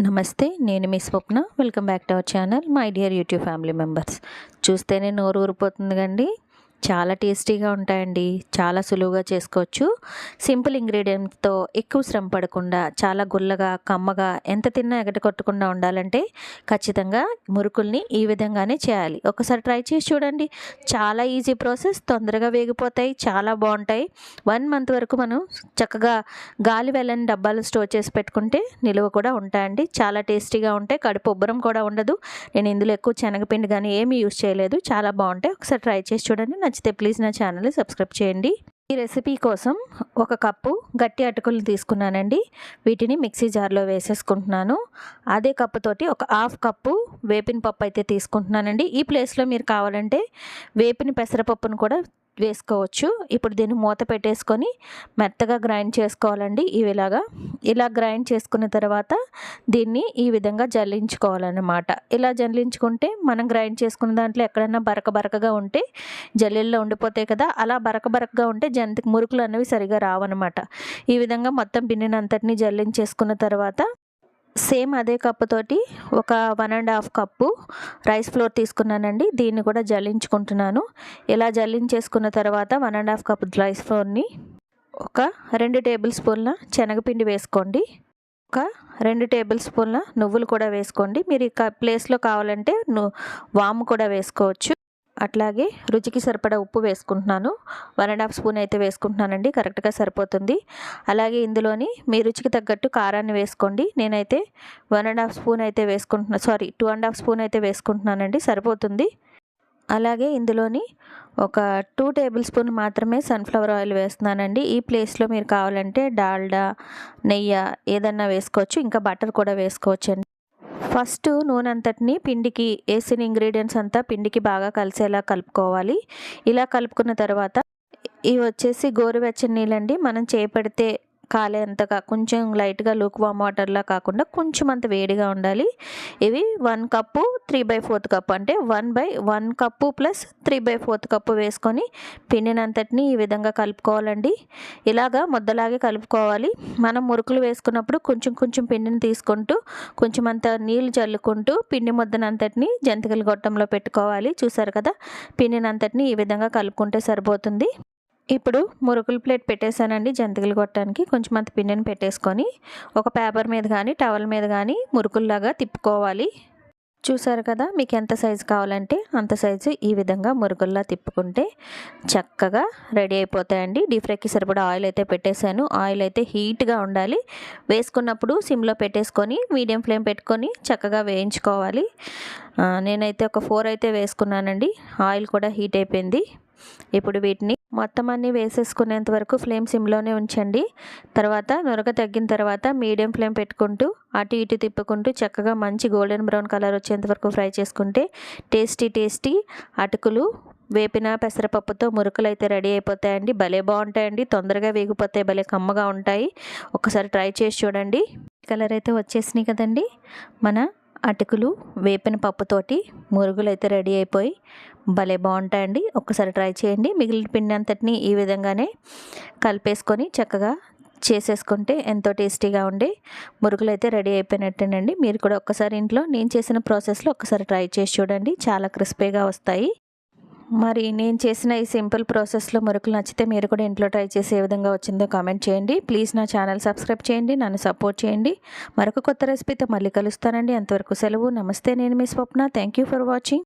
నమస్తే నేను మీ Swapna. Welcome back to our channel my dear YouTube family members. చూస్తేనే నోరు ఊరిపోతుంది కండి. చాలా టేస్టీగా ఉంటాయండి. చాలా సులువుగా చేసుకోవచ్చు. సింపుల్ ఇంగ్రీడియంట్తో ఎక్కువ శ్రమ పడకుండా చాలా గుల్లగా కమ్మగా ఎంత తిన్నా ఎగట కొట్టకుండా ఉండాలంటే ఖచ్చితంగా మురుకుల్ని ఈ విధంగానే చేయాలి. ఒకసారి ట్రై చేసి చూడండి. చాలా ఈజీ ప్రాసెస్ తొందరగా వేగిపోతాయి చాలా బాగుంటాయి. వన్ మంత్ వరకు మనం చక్కగా గాలి వెళ్ళని డబ్బాలు స్టోర్ చేసి పెట్టుకుంటే నిలువ కూడా ఉంటాయండి. చాలా టేస్టీగా ఉంటాయి. కడుపు ఉబ్బరం కూడా ఉండదు. నేను ఇందులో ఎక్కువ శనగపిండి కానీ ఏమీ యూజ్ చేయలేదు. చాలా బాగుంటాయి. ఒకసారి ట్రై చేసి చూడండి. నచ్చితే ప్లీజ్ నా ఛానల్ని సబ్స్క్రైబ్ చేయండి. ఈ రెసిపీ కోసం ఒక కప్పు గట్టి అటుకులు తీసుకున్నానండి. వీటిని మిక్సీ జార్లో వేసేసుకుంటున్నాను. అదే కప్పుతోటి ఒక హాఫ్ కప్పు వేపిన పప్పు అయితే తీసుకుంటున్నానండి. ఈ ప్లేస్లో మీరు కావాలంటే వేపిన పెసరపప్పును కూడా వేసుకోవచ్చు. ఇప్పుడు దీన్ని మూత పెట్టేసుకొని మెత్తగా గ్రైండ్ చేసుకోవాలండి ఇవిలాగా. ఇలా గ్రైండ్ చేసుకున్న తర్వాత దీన్ని ఈ విధంగా జల్లించుకోవాలన్నమాట. ఇలా జల్లించుకుంటే మనం గ్రైండ్ చేసుకున్న దాంట్లో ఎక్కడైనా బరక బరకగా ఉంటే జల్లెల్లో ఉండిపోతాయి కదా అలా బరక బరకగా ఉంటే జంతికి మురుకులు అనేవి సరిగా రావన్నమాట. ఈ విధంగా మొత్తం పిండినంతటిని జల్లించేసుకున్న తర్వాత సేమ్ అదే కప్పుతోటి ఒక one and half cup rice flour తీసుకున్నానండి. దీన్ని కూడా జల్లించుకుంటున్నాను. ఇలా జల్లించేసుకున్న తర్వాత one and half cup rice ఫ్లోర్ని ఒక రెండు టేబుల్ స్పూన్ల శనగపిండి వేసుకోండి. ఒక రెండు టేబుల్ స్పూన్ల నువ్వులు కూడా వేసుకోండి. మీరు ఈ ప్లేస్లో కావాలంటే వాము కూడా వేసుకోవచ్చు. అట్లాగే రుచికి సరిపడా ఉప్పు వేసుకుంటున్నాను. వన్ అండ్ హాఫ్ స్పూన్ అయితే వేసుకుంటున్నానండి. కరెక్ట్గా సరిపోతుంది. అలాగే ఇందులోని మీ రుచికి తగ్గట్టు కారాన్ని వేసుకోండి. నేనైతే వన్ అండ్ హాఫ్ స్పూన్ అయితే వేసుకుంటున్నా sorry two and half spoon అయితే వేసుకుంటున్నానండి. సరిపోతుంది. అలాగే ఇందులోని ఒక టూ టేబుల్ స్పూన్ మాత్రమే సన్ఫ్లవర్ ఆయిల్ వేస్తున్నానండి. ఈ ప్లేస్లో మీరు కావాలంటే డాల్డా నెయ్యి ఏదన్నా వేసుకోవచ్చు. ఇంకా బటర్ కూడా వేసుకోవచ్చు ఫస్ట్ నూనె అంతటిని పిండికి వేసిన ఇంగ్రీడియంట్స్ అంతా పిండికి బాగా కలిసేలా కలుపుకోవాలి. ఇలా కలుపుకున్న తర్వాత ఇవి వచ్చేసి గోరువెచ్చని నీళ్ళండి మనం చేపడితే కాలేంతగా కొంచెం లైట్గా లూక్ వామ్ వాటర్లా కాకుండా కొంచెం అంత వేడిగా ఉండాలి. ఇవి one cup three by fourth cup అంటే one by one cup plus three by fourth cup వేసుకొని పిండినంతటిని ఈ విధంగా కలుపుకోవాలండి. ఇలాగా ముద్దలాగే కలుపుకోవాలి. మనం మురుకులు వేసుకున్నప్పుడు కొంచెం కొంచెం పిండిని తీసుకుంటూ కొంచెం అంత నీళ్ళు చల్లుకుంటూ పిండి ముద్దనంతటిని జంతికల గొట్టంలో పెట్టుకోవాలి. చూసారు కదా? పిండినంతటిని ఈ విధంగా కలుపుకుంటే సరిపోతుంది. ఇప్పుడు మురుకులు ప్లేట్ పెట్టేశానండి జంతికలు కొట్టడానికి. కొంచెం అంత పిండిని పెట్టేసుకొని ఒక పేపర్ మీద కానీ టవల్ మీద కానీ మురుకుల్లాగా తిప్పుకోవాలి. చూసారు కదా మీకు ఎంత సైజు కావాలంటే అంత సైజు ఈ విధంగా మురుగుల్లా తిప్పుకుంటే చక్కగా రెడీ అయిపోతాయండి. డీప్ ఫ్రైకి సరిపడా ఆయిల్ అయితే పెట్టేశాను. ఆయిల్ అయితే హీట్గా ఉండాలి. వేసుకున్నప్పుడు సిమ్లో పెట్టేసుకొని మీడియం ఫ్లేమ్ పెట్టుకొని చక్కగా వేయించుకోవాలి. నేనైతే ఒక ఫోర్ అయితే వేసుకున్నానండి. ఆయిల్ కూడా హీట్ అయిపోయింది. ఇప్పుడు వీటిని మొత్తం అన్నీ వేసేసుకునేంత వరకు ఫ్లేమ్ సిమ్లోనే ఉంచండి. తర్వాత నొరక తగ్గిన తర్వాత మీడియం ఫ్లేమ్ పెట్టుకుంటూ అటు ఇటు తిప్పుకుంటూ చక్కగా మంచి గోల్డెన్ బ్రౌన్ కలర్ వచ్చేంత వరకు ఫ్రై చేసుకుంటే టేస్టీ టేస్టీ అటుకులు వేపిన పెసరపప్పుతో మురుకులు అయితే రెడీ అయిపోతాయండి. భలే బాగుంటాయండి. తొందరగా వేగిపోతాయి భలే కమ్మగా ఉంటాయి. ఒకసారి ట్రై చేసి చూడండి. కలర్ అయితే వచ్చేసినాయి కదండి. మన అటుకులు వేపిన పప్పుతోటి మురుగులు అయితే రెడీ అయిపోయి భలే బాగుంటాయండి. ఒక్కసారి ట్రై చేయండి. మిగిలిన పిండి అంతటిని ఈ విధంగానే కలిపేసుకొని చక్కగా చేసేసుకుంటే ఎంతో టేస్టీగా ఉండి మురుగులు అయితే రెడీ అయిపోయినట్టేనండి. మీరు కూడా ఒక్కసారి ఇంట్లో నేను చేసిన ప్రాసెస్లో ఒక్కసారి ట్రై చేసి చూడండి. చాలా క్రిస్పీగా వస్తాయి. మరి నేను చేసిన ఈ సింపుల్ ప్రాసెస్లో మురుకులు నచ్చితే మీరు కూడా ఇంట్లో ట్రై చేసి ఏ విధంగా వచ్చిందో కామెంట్ చేయండి. ప్లీజ్ నా ఛానల్ సబ్స్క్రైబ్ చేయండి నన్ను సపోర్ట్ చేయండి. మరొక కొత్త రెసిపీతో మళ్ళీ కలుస్తానండి. అంతవరకు సెలవు. నమస్తే నేను మీ Swapna. Thank you for watching.